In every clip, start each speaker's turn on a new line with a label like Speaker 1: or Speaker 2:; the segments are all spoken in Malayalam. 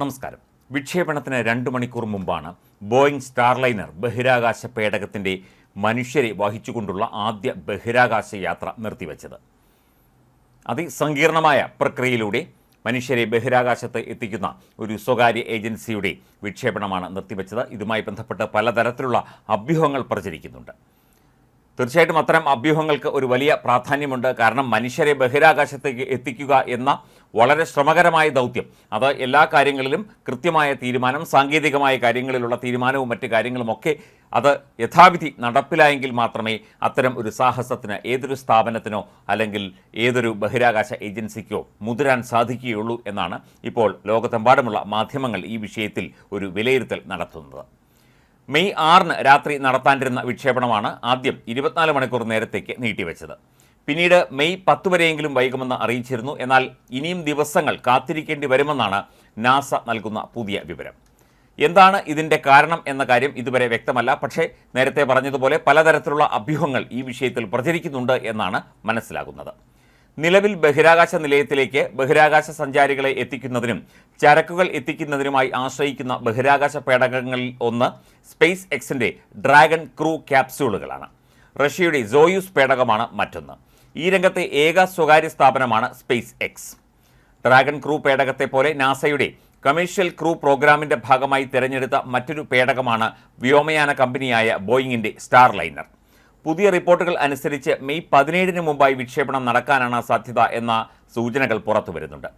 Speaker 1: നമസ്കാരം. വിക്ഷേപണത്തിന് രണ്ട് മണിക്കൂർ മുമ്പാണ് ബോയിങ് സ്റ്റാർലൈനർ ബഹിരാകാശ പേടകത്തിന്റെ മനുഷ്യരെ വഹിച്ചുകൊണ്ടുള്ള ആദ്യ ബഹിരാകാശ യാത്ര നിർത്തിവച്ചത്. അതിസങ്കീർണമായ പ്രക്രിയയിലൂടെ മനുഷ്യരെ ബഹിരാകാശത്ത് എത്തിക്കുന്ന ഒരു സ്വകാര്യ ഏജൻസിയുടെ വിക്ഷേപണമാണ് നിർത്തിവെച്ചത്. ഇതുമായി ബന്ധപ്പെട്ട് പലതരത്തിലുള്ള അഭ്യൂഹങ്ങൾ പ്രചരിക്കുന്നുണ്ട്. തീർച്ചയായിട്ടും അത്തരം അഭ്യൂഹങ്ങൾക്ക് ഒരു വലിയ പ്രാധാന്യമുണ്ട്. കാരണം മനുഷ്യരെ ബഹിരാകാശത്തേക്ക് എത്തിക്കുക എന്ന വളരെ ശ്രമകരമായ ദൗത്യം. അത് എല്ലാ കാര്യങ്ങളിലും കൃത്യമായ തീരുമാനം സാങ്കേതികമായ കാര്യങ്ങളിലുള്ള തീരുമാനവും മറ്റ് കാര്യങ്ങളുമൊക്കെ അത് യഥാവിധി നടപ്പിലായെങ്കിൽ മാത്രമേ അത്തരം ഒരു സാഹസത്തിന് ഏതൊരു സ്ഥാപനത്തിനോ അല്ലെങ്കിൽ ഏതൊരു ബഹിരാകാശ ഏജൻസിക്കോ മുതിരാൻ സാധിക്കുകയുള്ളൂ എന്നാണ് ഇപ്പോൾ ലോകത്തെമ്പാടുമുള്ള മാധ്യമങ്ങൾ ഈ വിഷയത്തിൽ ഒരു വിലയിരുത്തൽ നടത്തുന്നത്. മെയ് ആറിന് രാത്രി നടത്താനിരുന്ന വിക്ഷേപണമാണ് ആദ്യം ഇരുപത്തിനാല് മണിക്കൂർ നേരത്തേക്ക് നീട്ടിവെച്ചത്. പിന്നീട് മെയ് പത്ത് വരെയെങ്കിലും വൈകുമെന്ന് അറിയിച്ചിരുന്നു. എന്നാൽ ഇനിയും ദിവസങ്ങൾ കാത്തിരിക്കേണ്ടി വരുമെന്നാണ് നാസ നൽകുന്ന പുതിയ വിവരം. എന്താണ് ഇതിന്റെ കാരണം എന്ന കാര്യം ഇതുവരെ വ്യക്തമല്ല. പക്ഷേ നേരത്തെ പറഞ്ഞതുപോലെ പലതരത്തിലുള്ള അഭ്യൂഹങ്ങൾ ഈ വിഷയത്തിൽ പ്രചരിക്കുന്നുണ്ട് എന്നാണ് മനസ്സിലാകുന്നത്. നിലവിൽ ബഹിരാകാശ നിലയത്തിലേക്ക് ബഹിരാകാശ സഞ്ചാരികളെ എത്തിക്കുന്നതിനും ചരക്കുകൾ എത്തിക്കുന്നതിനുമായി ആശ്രയിക്കുന്ന ബഹിരാകാശ പേടകങ്ങളിൽ ഒന്ന് സ്പേസ് എക്സിന്റെ ഡ്രാഗൺ ക്രൂ ക്യാപ്സ്യൂളുകളാണ്. റഷ്യയുടെ സോയൂസ് പേടകമാണ് മറ്റൊന്ന്. ഈ രംഗത്തെ ഏക സ്വകാര്യ സ്ഥാപനമാണ് സ്പേസ് എക്സ്. ഡ്രാഗൺ ക്രൂ പേടകത്തെ പോലെ നാസയുടെ കമേഴ്ഷ്യൽ ക്രൂ പ്രോഗ്രാമിന്റെ ഭാഗമായി തിരഞ്ഞെടുത്ത മറ്റൊരു പേടകമാണ് വ്യോമയാന കമ്പനിയായ ബോയിങ്ങിന്റെ സ്റ്റാർ ലൈനർ പുതിയ റിപ്പോർട്ടുകൾ അനുസരിച്ച് മെയ് പതിനേഴിന് മുമ്പായി വിക്ഷേപണം നടക്കാനാണ് സാധ്യത എന്ന സൂചനകൾ പുറത്തു വരുന്നുണ്ട്.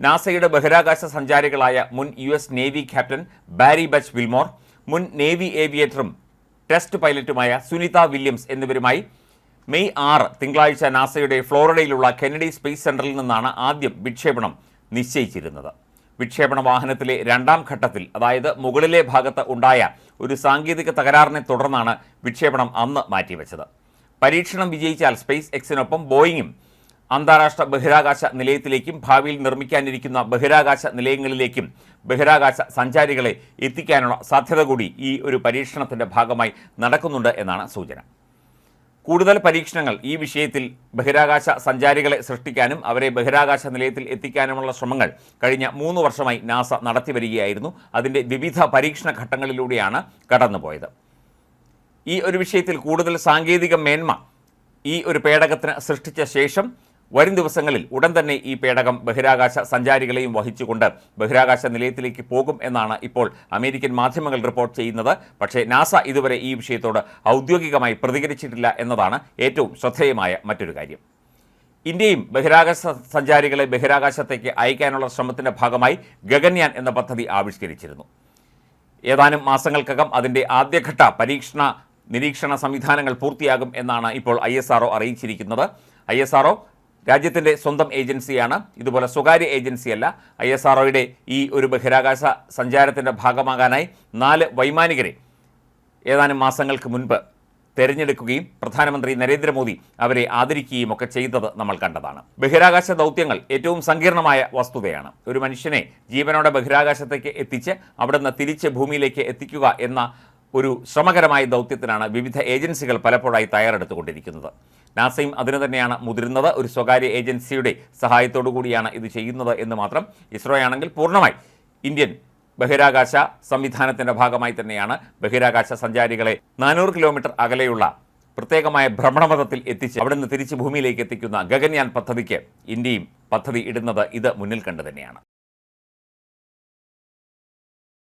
Speaker 1: നാസയുടെ ബഹിരാകാശ സഞ്ചാരികളായ മുൻ U S Navy captain Barry Butch Wilmore മുൻ നേവി ഏവിയേറ്ററും ടെസ്റ്റ് പൈലറ്റുമായ സുനിത വില്യംസ് എന്നിവരുമായി മെയ് ആറ് തിങ്കളാഴ്ച നാസയുടെ ഫ്ലോറിഡയിലുള്ള കെനഡി സ്പേസ് സെന്ററിൽ നിന്നാണ് ആദ്യം വിക്ഷേപണം നിശ്ചയിച്ചിരുന്നത്. വിക്ഷേപണ വാഹനത്തിലെ രണ്ടാം ഘട്ടത്തിൽ അതായത് മുകളിലെ ഭാഗത്ത് ഉണ്ടായ ഒരു സാങ്കേതിക തകരാറിനെ തുടർന്നാണ് വിക്ഷേപണം അന്ന് മാറ്റിവെച്ചത്. പരീക്ഷണം വിജയിച്ചാൽ സ്പേസ് എക്സിനൊപ്പം ബോയിങ്ങും അന്താരാഷ്ട്ര ബഹിരാകാശ നിലയത്തിലേക്കും ഭാവിയിൽ നിർമ്മിക്കാനിരിക്കുന്ന ബഹിരാകാശ നിലയങ്ങളിലേക്കും ബഹിരാകാശ സഞ്ചാരികളെ എത്തിക്കാനുള്ള സാധ്യത കൂടി ഈ ഒരു പരീക്ഷണത്തിന്റെ ഭാഗമായി നടക്കുന്നുണ്ട് എന്നാണ് സൂചന. കൂടുതൽ പരീക്ഷണങ്ങൾ ഈ വിഷയത്തിൽ ബഹിരാകാശ സഞ്ചാരികളെ സൃഷ്ടിക്കാനും അവരെ ബഹിരാകാശ നിലയത്തിൽ എത്തിക്കാനുമുള്ള ശ്രമങ്ങൾ കഴിഞ്ഞ മൂന്ന് വർഷമായി നാസ നടത്തി വരികയായിരുന്നു. അതിന്റെ വിവിധ പരീക്ഷണ ഘട്ടങ്ങളിലൂടെയാണ് കടന്നുപോയത്. ഈ ഒരു വിഷയത്തിൽ കൂടുതൽ സാങ്കേതിക മേന്മ ഈ ഒരു പേടകത്തിന് സൃഷ്ടിച്ച ശേഷം വരും ദിവസങ്ങളിൽ ഉടൻ തന്നെ ഈ പേടകം ബഹിരാകാശ സഞ്ചാരികളെയും വഹിച്ചുകൊണ്ട് ബഹിരാകാശ നിലയത്തിലേക്ക് പോകും എന്നാണ് ഇപ്പോൾ അമേരിക്കൻ മാധ്യമങ്ങൾ റിപ്പോർട്ട് ചെയ്യുന്നത്. പക്ഷേ നാസ ഇതുവരെ ഈ വിഷയത്തോട് ഔദ്യോഗികമായി പ്രതികരിച്ചിട്ടില്ല എന്നതാണ് ഏറ്റവും ശ്രദ്ധേയമായ മറ്റൊരു കാര്യം. ഇന്ത്യയും ബഹിരാകാശ സഞ്ചാരികളെ ബഹിരാകാശത്തേക്ക് അയക്കാനുള്ള ശ്രമത്തിന്റെ ഭാഗമായി ഗഗൻയാൻ എന്ന പദ്ധതി ആവിഷ്കരിച്ചിരുന്നു. ഏതാനും മാസങ്ങൾക്കകം അതിന്റെ ആദ്യഘട്ട പരീക്ഷണ നിരീക്ഷണ സംവിധാനങ്ങൾ പൂർത്തിയാകും എന്നാണ് ഇപ്പോൾ ഐ അറിയിച്ചിരിക്കുന്നത്. ഐ രാജ്യത്തിന്റെ സ്വന്തം ഏജൻസിയാണ്. ഇതുപോലെ സ്വകാര്യ ഏജൻസിയല്ല. ഐ എസ് ആർ ഈ ഒരു ബഹിരാകാശ സഞ്ചാരത്തിന്റെ ഭാഗമാകാനായി നാല് വൈമാനികരെ ഏതാനും മാസങ്ങൾക്ക് മുൻപ് തെരഞ്ഞെടുക്കുകയും പ്രധാനമന്ത്രി നരേന്ദ്രമോദി അവരെ ആദരിക്കുകയും ഒക്കെ ചെയ്തത് നമ്മൾ കണ്ടതാണ്. ബഹിരാകാശ ദൗത്യങ്ങൾ ഏറ്റവും സങ്കീർണമായ വസ്തുതയാണ്. ഒരു മനുഷ്യനെ ജീവനോടെ ബഹിരാകാശത്തേക്ക് എത്തിച്ച് അവിടുന്ന് തിരിച്ച് ഭൂമിയിലേക്ക് എത്തിക്കുക എന്ന ഒരു ശ്രമകരമായ ദൗത്യത്തിനാണ് വിവിധ ഏജൻസികൾ പലപ്പോഴായി തയ്യാറെടുത്തുകൊണ്ടിരിക്കുന്നത്. നാസയും അതിനു തന്നെയാണ് മുതിരുന്നത്. ഒരു സ്വകാര്യ ഏജൻസിയുടെ സഹായത്തോടു കൂടിയാണ് ഇത് ചെയ്യുന്നത് എന്ന് മാത്രം ഇസ്രോ ആണെങ്കിൽ പൂർണമായി ഇന്ത്യൻ ബഹിരാകാശ സംവിധാനത്തിന്റെ ഭാഗമായി തന്നെയാണ് ബഹിരാകാശ സഞ്ചാരികളെ നാനൂറ് കിലോമീറ്റർ അകലെയുള്ള പ്രത്യേകമായ ഭ്രമണപഥത്തിൽ എത്തിച്ച് അവിടെ നിന്ന് തിരിച്ച് ഭൂമിയിലേക്ക് എത്തിക്കുന്ന ഗഗൻയാൻ പദ്ധതിക്ക് ഇന്ത്യയും പദ്ധതി ഇടുന്നത് ഇത് മുന്നിൽ കണ്ടു തന്നെയാണ്.